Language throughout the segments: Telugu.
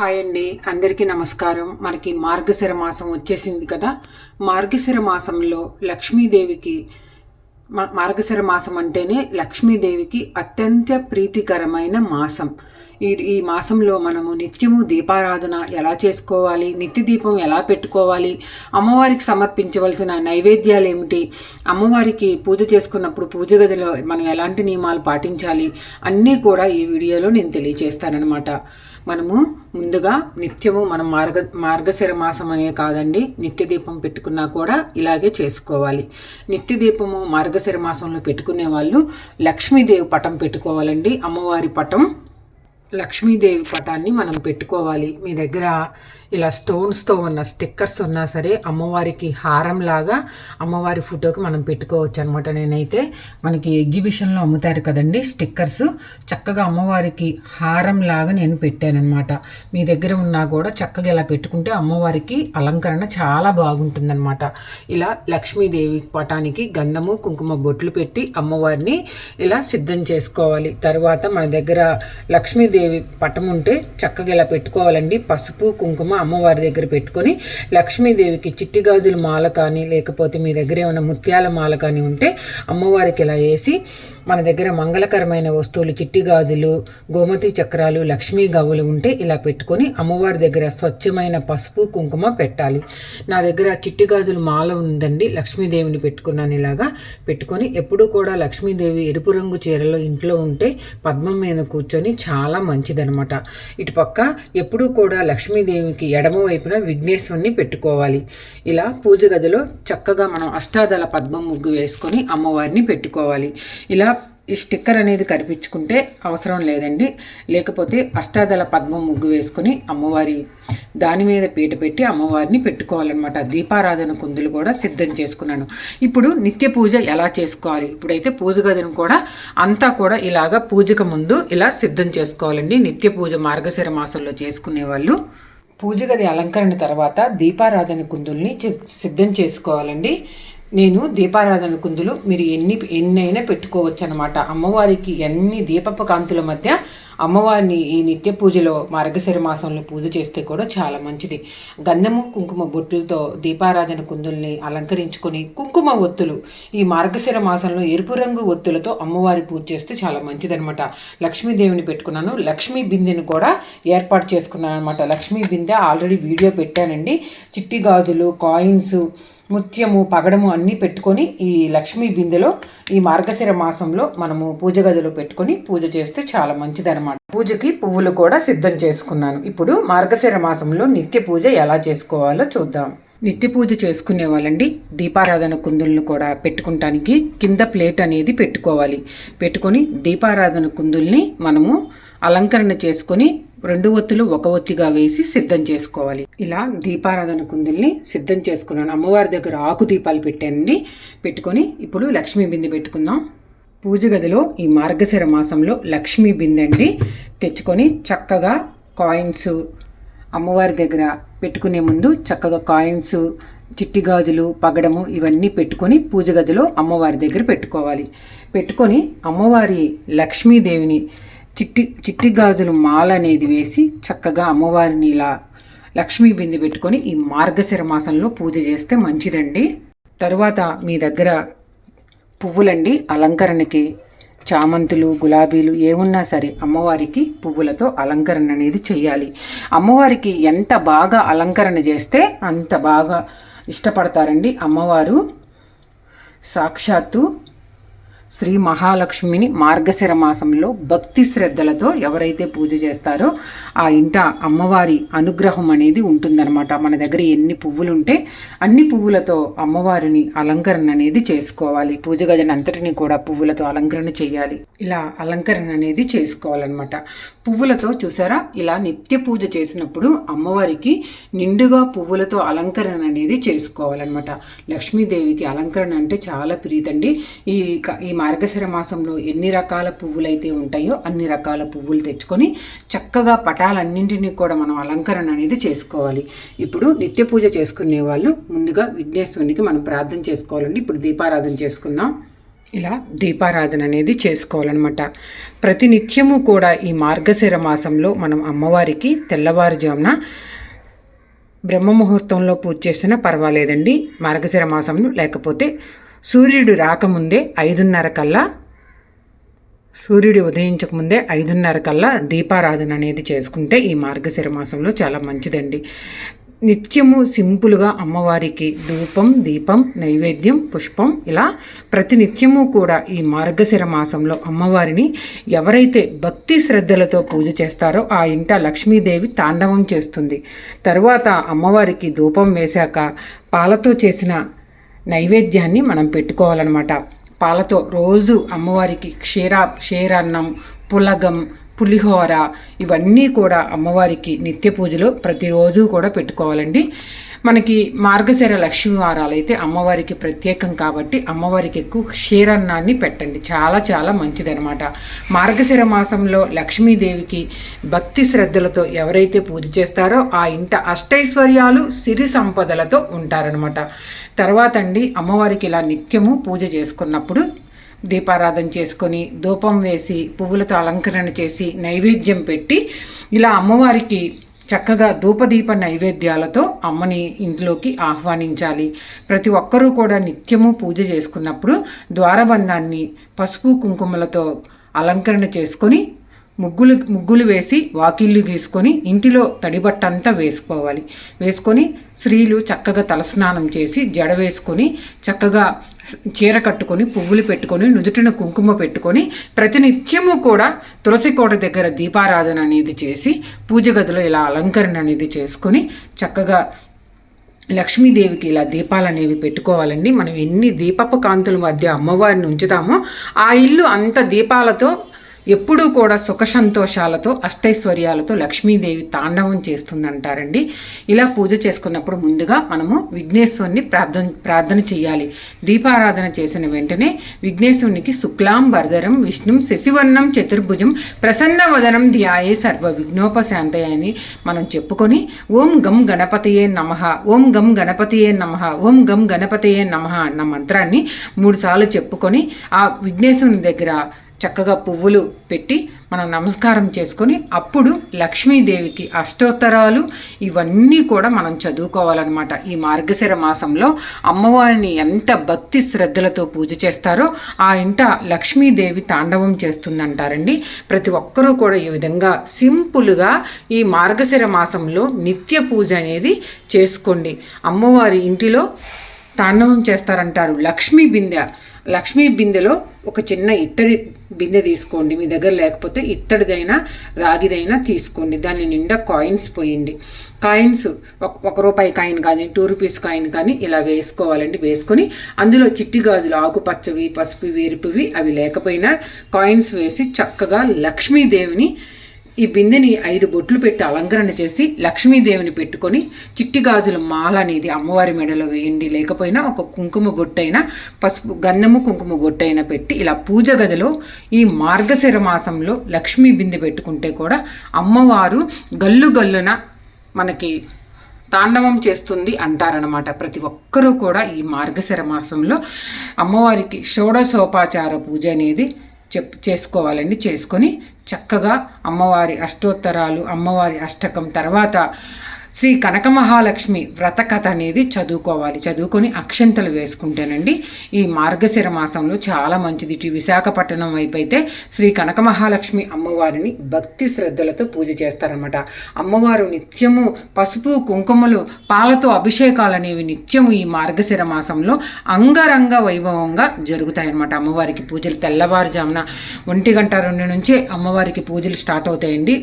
హాయ్ అండి. అందరికీ నమస్కారం. మనకి మార్గశిర మాసం వచ్చేసింది కదా. మార్గశిర మాసంలో లక్ష్మీదేవికి మార్గశిర మాసం అంటేనే లక్ష్మీదేవికి అత్యంత ప్రీతికరమైన మాసం. ఈ ఈ మాసంలో మనము నిత్యము దీపారాధన ఎలా చేసుకోవాలి నిత్య దీపం ఎలా పెట్టుకోవాలి అమ్మవారికి సమర్పించవలసిన నైవేద్యాలు ఏమిటి అమ్మవారికి పూజ చేసుకున్నప్పుడు పూజ గదిలో మనం ఎలాంటి నియమాలు పాటించాలి అన్నీ కూడా ఈ వీడియోలో నేను తెలియజేస్తానన్నమాట. మనము ముందుగా నిత్యము మనం మార్గ మార్గశిర మాసం అనే కాదండి నిత్య దీపం పెట్టుకున్నా కూడా ఇలాగే చేసుకోవాలి. నిత్య దీపము మార్గశిర మాసంలో పెట్టుకునే వాళ్ళు లక్ష్మీదేవి పటం పెట్టుకోవాలండి అమ్మవారి పటం లక్ష్మీదేవి పటాన్ని మనం పెట్టుకోవాలి. మీ దగ్గర ఇలా స్టోన్స్తో ఉన్న స్టిక్కర్స్ ఉన్నా సరే అమ్మవారికి హారంలాగా అమ్మవారి ఫోటోకి మనం పెట్టుకోవచ్చు అనమాట నేనైతే మనకి ఎగ్జిబిషన్లో అమ్ముతారు కదండి స్టిక్కర్స్ చక్కగా అమ్మవారికి హారంలాగా నేను పెట్టానమాట మీ దగ్గర ఉన్నా కూడా చక్కగా ఇలా పెట్టుకుంటే అమ్మవారికి అలంకరణ చాలా బాగుంటుందన్నమాట. ఇలా లక్ష్మీదేవి పటానికి గంధము కుంకుమ బొట్లు పెట్టి అమ్మవారిని ఇలా సిద్ధం చేసుకోవాలి. తర్వాత మన దగ్గర లక్ష్మీదేవి పటం ఉంటే చక్కగా ఇలా పెట్టుకోవాలండి. పసుపు కుంకుమ అమ్మవారి దగ్గర పెట్టుకొని లక్ష్మీదేవికి చిట్టి గాజుల మాల కానీ లేకపోతే మీ దగ్గర ఏమైనా ముత్యాల మాల కానీ ఉంటే అమ్మవారికి ఇలా వేసి మన దగ్గర మంగళకరమైన వస్తువులు చిట్టి గాజులు గోమతి చక్రాలు లక్ష్మీ గవ్వలు ఉంటే ఇలా పెట్టుకొని అమ్మవారి దగ్గర స్వచ్ఛమైన పసుపు కుంకుమ పెట్టాలి. నా దగ్గర చిట్టి గాజుల మాల ఉందండి. లక్ష్మీదేవిని పెట్టుకున్నాను ఇలాగా. పెట్టుకొని ఎప్పుడూ కూడా లక్ష్మీదేవి ఎరుపు రంగు చీరలో ఇంట్లో ఉంటే పద్మం మీద కూర్చొని చాలా మంచిదనమాట ఇటుపక్క ఎప్పుడూ కూడా లక్ష్మీదేవికి ఎడమ వైపున విఘ్నేశ్వరుని పెట్టుకోవాలి. ఇలా పూజ గదిలో చక్కగా మనం అష్టాదళ పద్మం ముగ్గు వేసుకొని అమ్మవారిని పెట్టుకోవాలి. ఇలా ఈ స్టిక్కర్ అనేది కనిపించుకుంటే అవసరం లేదండి. లేకపోతే అష్టాదళ పద్మం ముగ్గు వేసుకుని అమ్మవారి దాని మీద పీట పెట్టి అమ్మవారిని పెట్టుకోవాలన్నమాట. దీపారాధన కుందులు కూడా సిద్ధం చేసుకున్నాను. ఇప్పుడు నిత్య పూజ ఎలా చేసుకోవాలి? ఇప్పుడైతే పూజ గదిని కూడా అంతా కూడా ఇలాగా పూజకు ముందు ఇలా సిద్ధం చేసుకోవాలండి. నిత్య పూజ మార్గశిర మాసంలో చేసుకునే వాళ్ళు. పూజ గది అలంకరణ తర్వాత దీపారాధన కుందుల్ని సిద్ధం చేసుకోవాలండి. నేను దీపారాధన కుందులు మీరు ఎన్ని ఎన్నైనా పెట్టుకోవచ్చు అనమాట అమ్మవారికి ఎన్ని దీపపు కాంతుల మధ్య అమ్మవారిని ఈ నిత్య పూజలో మార్గశిర మాసంలో పూజ చేస్తే కూడా చాలా మంచిది. గంధము కుంకుమ బొట్టులతో దీపారాధన కుందుల్ని అలంకరించుకొని కుంకుమ ఒత్తులు ఈ మార్గశిర మాసంలో ఎరుపు రంగు ఒత్తులతో అమ్మవారి పూజ చేస్తే చాలా మంచిదనమాట లక్ష్మీదేవిని పెట్టుకున్నాను. లక్ష్మీ బిందెని కూడా ఏర్పాటు చేసుకున్నాను అనమాట లక్ష్మీ బిందె ఆల్రెడీ వీడియో పెట్టానండి. చిట్టి గాజులు కాయిన్స్ ముత్యము పగడము అన్నీ పెట్టుకొని ఈ లక్ష్మీ బిందెలో ఈ మార్గశిర మాసంలో మనము పూజ గదిలో పెట్టుకొని పూజ చేస్తే చాలా మంచిదన్నమాట. పూజకి పువ్వులు కూడా సిద్ధం చేసుకున్నాను. ఇప్పుడు మార్గశిర మాసంలో నిత్య పూజ ఎలా చేసుకోవాలో చూద్దాం. నిత్య పూజ చేసుకునే వాళ్ళండి దీపారాధన కుందులను కూడా పెట్టుకుంటానికి కింద ప్లేట్ అనేది పెట్టుకోవాలి. పెట్టుకొని దీపారాధన కుందుల్ని మనము అలంకరణ చేసుకొని రెండు ఒత్తులు ఒక ఒత్తిగా వేసి సిద్ధం చేసుకోవాలి. ఇలా దీపారాధన కుందుల్ని సిద్ధం చేసుకున్నాను. అమ్మవారి దగ్గర ఆకు దీపాలు పెట్టానండి పెట్టుకొని ఇప్పుడు లక్ష్మీ బిందె పెట్టుకుందాం. పూజ గదిలో ఈ మార్గశిర మాసంలో లక్ష్మీ బిందె అండి తెచ్చుకొని చక్కగా కాయిన్స్ అమ్మవారి దగ్గర పెట్టుకునే ముందు చక్కగా కాయిన్స్ చిట్టి గాజులు పగడము ఇవన్నీ పెట్టుకొని పూజ గదిలో అమ్మవారి దగ్గర పెట్టుకోవాలి. పెట్టుకొని అమ్మవారి లక్ష్మీదేవిని చిట్టి చిట్టి గాజులు మాల అనేది వేసి చక్కగా అమ్మవారిని ఇలా లక్ష్మీ బిందె పెట్టుకొని ఈ మార్గశిర మాసంలో పూజ చేస్తే మంచిదండి. తరువాత మీ దగ్గర పువ్వులండి అలంకరణకి చామంతులు గులాబీలు ఏమున్నా సరే అమ్మవారికి పువ్వులతో అలంకరణ అనేది చేయాలి అమ్మవారికి ఎంత బాగా అలంకరణ చేస్తే అంత బాగా ఇష్టపడతారండి అమ్మవారు. సాక్షాత్తు శ్రీ మహాలక్ష్మిని మార్గశిర మాసంలో భక్తి శ్రద్ధలతో ఎవరైతే పూజ చేస్తారో ఆ ఇంట అమ్మవారి అనుగ్రహం అనేది ఉంటుందన్నమాట. మన దగ్గర ఎన్ని పువ్వులు ఉంటే అన్ని పువ్వులతో అమ్మవారిని అలంకరణ అనేది చేసుకోవాలి. పూజ గదిని అంతటిని కూడా పువ్వులతో అలంకరణ చేయాలి. ఇలా అలంకరణ అనేది చేసుకోవాలన్నమాట. పువ్వులతో చూసారా? ఇలా నిత్య పూజ చేసినప్పుడు అమ్మవారికి నిండుగా పువ్వులతో అలంకరణ అనేది చేసుకోవాలన్నమాట. లక్ష్మీదేవికి అలంకరణ అంటే చాలా ప్రీతండి. ఈ క- ఈ మార్గశిర మాసంలో ఎన్ని రకాల పువ్వులైతే ఉంటాయో అన్ని రకాల పువ్వులు తెచ్చుకొని చక్కగా పటాలన్నింటినీ కూడా మనం అలంకరణ అనేది చేసుకోవాలి. ఇప్పుడు నిత్య పూజ చేసుకునే వాళ్ళు ముందుగా విఘ్నేశ్వరునికి మనం ప్రార్థన చేసుకోవాలండి. ఇప్పుడు దీపారాధన చేసుకుందాం. ఇలా దీపారాధన అనేది చేసుకోవాలన్నమాట. ప్రతినిత్యము కూడా ఈ మార్గశిర మాసంలో మనం అమ్మవారికి తెల్లవారుజామున బ్రహ్మముహూర్తంలో పూజ చేసినా పర్వాలేదండి. మార్గశిర మాసంలో లేకపోతే సూర్యుడు రాకముందే ఐదున్నర కల్లా సూర్యుడు ఉదయించక ముందే ఐదున్నర కల్లా దీపారాధన అనేది చేసుకుంటే ఈ మార్గశిర మాసంలో చాలా మంచిదండి. నిత్యము సింపుల్గా అమ్మవారికి ధూపం దీపం నైవేద్యం పుష్పం ఇలా ప్రతి నిత్యము కూడా ఈ మార్గశిర మాసంలో అమ్మవారిని ఎవరైతే భక్తి శ్రద్ధలతో పూజ చేస్తారో ఆ ఇంట లక్ష్మీదేవి తాండవం చేస్తుంది. తరువాత అమ్మవారికి ధూపం వేశాక పాలతో చేసిన నైవేద్యాన్ని మనం పెట్టుకోవాలన్నమాట. పాలతో రోజు అమ్మవారికి క్షీర క్షీరాన్నం పులగం పులిహోర ఇవన్నీ కూడా అమ్మవారికి నిత్య పూజలో ప్రతిరోజు కూడా పెట్టుకోవాలండి. మనకి మార్గశిర లక్ష్మీ వారాలు అయితే అమ్మవారికి ప్రత్యేకం కాబట్టి అమ్మవారికి ఎక్కువ క్షీరన్నాన్ని పెట్టండి. చాలా చాలా మంచిదనమాట మార్గశిర మాసంలో లక్ష్మీదేవికి భక్తి శ్రద్ధలతో ఎవరైతే పూజ చేస్తారో ఆ ఇంట అష్టైశ్వర్యాలు సిరి సంపదలతో ఉంటారనమాట తర్వాత అండి అమ్మవారికి ఇలా నిత్యము పూజ చేసుకున్నప్పుడు దీపారాధన చేసుకొని ధూపం వేసి పువ్వులతో అలంకరణ చేసి నైవేద్యం పెట్టి ఇలా అమ్మవారికి చక్కగా ధూపదీప నైవేద్యాలతో అమ్మని ఇంట్లోకి ఆహ్వానించాలి. ప్రతి ఒక్కరూ కూడా నిత్యము పూజ చేసుకున్నప్పుడు ద్వారబంధాన్ని పసుపు కుంకుమలతో అలంకరణ చేసుకొని ముగ్గులు ముగ్గులు వేసి వాకిళ్ళు గీసుకొని ఇంటిలో తడిబట్టంతా వేసుకోవాలి. వేసుకొని స్త్రీలు చక్కగా తలస్నానం చేసి జడ వేసుకొని చక్కగా చీర కట్టుకొని పువ్వులు పెట్టుకొని నుదుటిన కుంకుమ పెట్టుకొని ప్రతినిత్యము కూడా తులసి కోట దగ్గర దీపారాధన అనేది చేసి పూజ గదిలో ఇలా అలంకరణ అనేది చేసుకొని చక్కగా లక్ష్మీదేవికి ఇలా దీపాలు అనేవి పెట్టుకోవాలండి. మనం ఎన్ని దీపపు కాంతుల మధ్య అమ్మవారిని ఉంచుతామో ఆ ఇల్లు అంత దీపాలతో ఎప్పుడూ కూడా సుఖ సంతోషాలతో అష్టైశ్వర్యాలతో లక్ష్మీదేవి తాండవం చేస్తుందంటారండి. ఇలా పూజ చేసుకున్నప్పుడు ముందుగా మనము విఘ్నేశ్వరుని ప్రార్థన ప్రార్థన చేయాలి. దీపారాధన చేసిన వెంటనే విఘ్నేశ్వరునికి శుక్లాం భరధరం విష్ణుం శశివర్ణం చతుర్భుజం ప్రసన్న వదనం ధ్యాయే సర్వ విఘ్నోపశాంతయ అని మనం చెప్పుకొని ఓం గం గణపతియే నమ ఓం గం గణపతియే నమ ఓం గం గణపతియే నమ అన్న మంత్రాన్ని మూడుసార్లు చెప్పుకొని ఆ విఘ్నేశ్వరుని దగ్గర చక్కగా పువ్వులు పెట్టి మనం నమస్కారం చేసుకొని అప్పుడు లక్ష్మీదేవికి అష్టోత్తరాలు ఇవన్నీ కూడా మనం చదువుకోవాలన్నమాట. ఈ మార్గశిర మాసంలో అమ్మవారిని ఎంత భక్తి శ్రద్ధలతో పూజ చేస్తారో ఆ ఇంట లక్ష్మీదేవి తాండవం చేస్తుందంటారండి. ప్రతి ఒక్కరూ కూడా ఈ విధంగా సింపుల్గా ఈ మార్గశిర మాసంలో నిత్య పూజ అనేది చేసుకోండి. అమ్మవారి ఇంటిలో తాండవం చేస్తారంటారు లక్ష్మీ బిందె. లక్ష్మీ బిందెలో ఒక చిన్న ఇత్తడి బిందె తీసుకోండి. మీ దగ్గర లేకపోతే ఇత్తడిదైనా రాగిదైనా తీసుకోండి. దాని నిండా కాయిన్స్ పోయండి. కాయిన్స్ ఒక రూపాయి కాయిన్ కానీ టూ రూపీస్ కాయిన్ కానీ ఇలా వేసుకోవాలండి. వేసుకొని అందులో చిట్టి గాజులు ఆకుపచ్చవి పసుపు వేరుపువి అవి లేకపోయినా కాయిన్స్ వేసి చక్కగా లక్ష్మీదేవిని ఈ బిందెని ఐదు బొట్లు పెట్టి అలంకరణ చేసి లక్ష్మీదేవిని పెట్టుకొని చిట్టి గాజుల మాల అనేది అమ్మవారి మెడలో వేయండి. లేకపోయినా ఒక కుంకుమ బొట్టైనా పసుపు గంధము కుంకుమ బొట్టైనా పెట్టి ఇలా పూజ గదిలో ఈ మార్గశిర మాసంలో లక్ష్మీ బిందె పెట్టుకుంటే కూడా అమ్మవారు గల్లు గల్లున మనకి తాండవం చేస్తుంది అంటారనమాట ప్రతి ఒక్కరూ కూడా ఈ మార్గశిర మాసంలో అమ్మవారికి షోడశోపాచార పూజ అనేది చెప్ చేసుకోవాలండి. చేసుకొని చక్కగా అమ్మవారి అష్టోత్తరాలు అమ్మవారి అష్టకం తర్వాత శ్రీ కనక మహాలక్ష్మి వ్రత కథ అనేది చదువుకోవాలి. చదువుకొని అక్షంతలు వేసుకుంటేనండి ఈ మార్గశిర మాసంలో చాలా మంచిది. ఇటు విశాఖపట్నం వైపు అయితే శ్రీ కనక మహాలక్ష్మి అమ్మవారిని భక్తి శ్రద్ధలతో పూజ చేస్తారనమాట అమ్మవారు నిత్యము పసుపు కుంకుమలు పాలతో అభిషేకాలు అనేవి నిత్యము ఈ మార్గశిర మాసంలో అంగరంగ వైభవంగా జరుగుతాయన్నమాట. అమ్మవారికి పూజలు తెల్లవారుజామున ఒంటి గంట రెండు నుంచే అమ్మవారికి పూజలు స్టార్ట్ అవుతాయండి.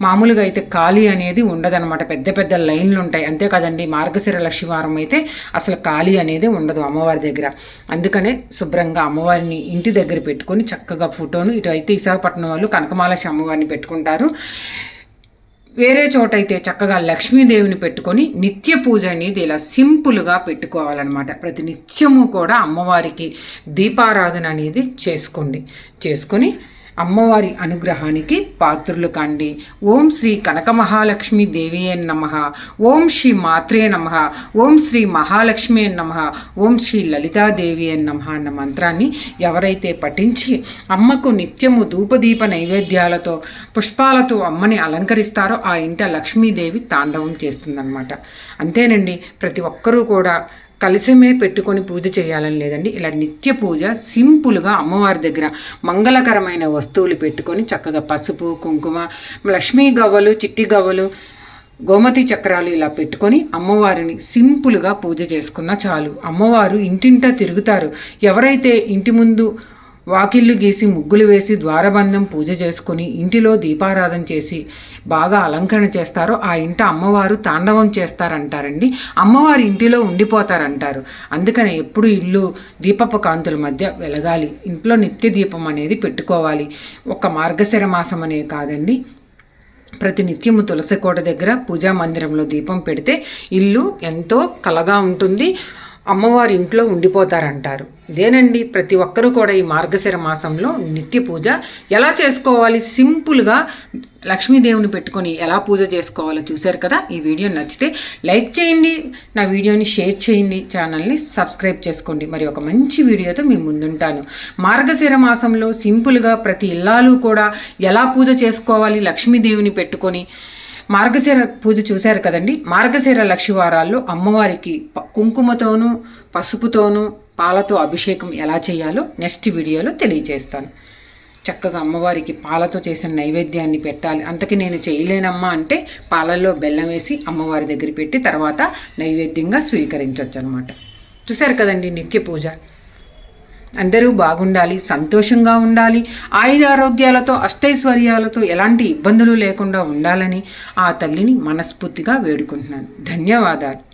మామూలుగా అయితే ఖాళీ అనేది ఉండదన్నమాట. పెద్ద పెద్ద లైన్లు ఉంటాయి. అంతేకాదండి మార్గశిర లక్ష్మీవారం అయితే అసలు ఖాళీ అనేది ఉండదు అమ్మవారి దగ్గర. అందుకనే శుభ్రంగా అమ్మవారిని ఇంటి దగ్గర పెట్టుకొని చక్కగా ఫోటోను ఇటు అయితే విశాఖపట్నం వాళ్ళు కనకమాలక్ష్మి అమ్మవారిని పెట్టుకుంటారు. వేరే చోట అయితే చక్కగా లక్ష్మీదేవిని పెట్టుకొని నిత్య పూజ అనేది ఇలా సింపుల్గా పెట్టుకోవాలన్నమాట. ప్రతి నిత్యము కూడా అమ్మవారికి దీపారాధన అనేది చేసుకోండి. చేసుకొని అమ్మవారి అనుగ్రహానికి పాత్రులు కాండి. ఓం శ్రీ కనక మహాలక్ష్మి దేవి నమ. ఓం శ్రీ మాత్రే నమ. ఓం శ్రీ మహాలక్ష్మి నమ. ఓం శ్రీ లలితాదేవి నమ అన్న మంత్రాన్ని ఎవరైతే పఠించి అమ్మకు నిత్యము ధూపదీప నైవేద్యాలతో పుష్పాలతో అమ్మని అలంకరిస్తారో ఆ ఇంట లక్ష్మీదేవి తాండవం చేస్తుందన్నమాట. అంతేనండి ప్రతి ఒక్కరూ కూడా కలిసమే పెట్టుకొని పూజ చేయాలని లేదండి. ఇలా నిత్య పూజ సింపుల్గా అమ్మవారి దగ్గర మంగళకరమైన వస్తువులు పెట్టుకొని చక్కగా పసుపు కుంకుమ లక్ష్మీ గవ్వలు చిట్టి గవ్వలు గోమతి చక్రాలు ఇలా పెట్టుకొని అమ్మవారిని సింపుల్గా పూజ చేసుకున్నా చాలు. అమ్మవారు ఇంటింటా తిరుగుతారు. ఎవరైతే ఇంటి ముందు వాకిళ్ళు గీసి ముగ్గులు వేసి ద్వారబంధం పూజ చేసుకుని ఇంటిలో దీపారాధన చేసి బాగా అలంకరణ చేస్తారో ఆ ఇంట అమ్మవారు తాండవం చేస్తారంటారండి. అమ్మవారు ఇంటిలో ఉండిపోతారంటారు. అందుకని ఎప్పుడు ఇల్లు దీపపు కాంతుల మధ్య వెలగాలి. ఇంట్లో నిత్య దీపం అనేది పెట్టుకోవాలి. ఒక మార్గశిర మాసం అనే కాదండి. ప్రతి నిత్యము తులసి కోట దగ్గర పూజా మందిరంలో దీపం పెడితే ఇల్లు ఎంతో కలగా ఉంటుంది. అమ్మవారి ఇంట్లో ఉండిపోతారంటారు. ఇదేనండి ప్రతి ఒక్కరూ కూడా ఈ మార్గశిర మాసంలో నిత్య పూజ ఎలా చేసుకోవాలి? సింపుల్గా లక్ష్మీదేవిని పెట్టుకొని ఎలా పూజ చేసుకోవాలో చూశారు కదా? ఈ వీడియో నచ్చితే లైక్ చేయండి నా వీడియోని షేర్ చేయండి ఛానల్ని సబ్స్క్రైబ్ చేసుకోండి. మరి ఒక మంచి వీడియోతో మీ ముందుంటాను. మార్గశిర మాసంలో సింపుల్గా ప్రతి ఇల్లాలు కూడా ఎలా పూజ చేసుకోవాలి? లక్ష్మీదేవిని పెట్టుకొని మార్గశిర పూజ చూశారు కదండి. మార్గశిర లక్షివారాల్లో అమ్మవారికి కుంకుమతోనూ పసుపుతోనూ పాలతో అభిషేకం ఎలా చేయాలో నెక్స్ట్ వీడియోలో తెలియజేస్తాను. చక్కగా అమ్మవారికి పాలతో చేసిన నైవేద్యాన్ని పెట్టాలి. అంతకి నేను చేయలేనమ్మా అంటే పాలల్లో బెల్లం వేసి అమ్మవారి దగ్గర పెట్టి తర్వాత నైవేద్యంగా స్వీకరించవచ్చు అనమాట చూశారు కదండి నిత్య పూజ. అందరూ బాగుండాలి సంతోషంగా ఉండాలి. ఆయురారోగ్యాలతో అష్టైశ్వర్యాలతో ఎలాంటి ఇబ్బందులు లేకుండా ఉండాలని ఆ తల్లిని మనస్ఫూర్తిగా వేడుకుంటున్నాను. ధన్యవాదాలు.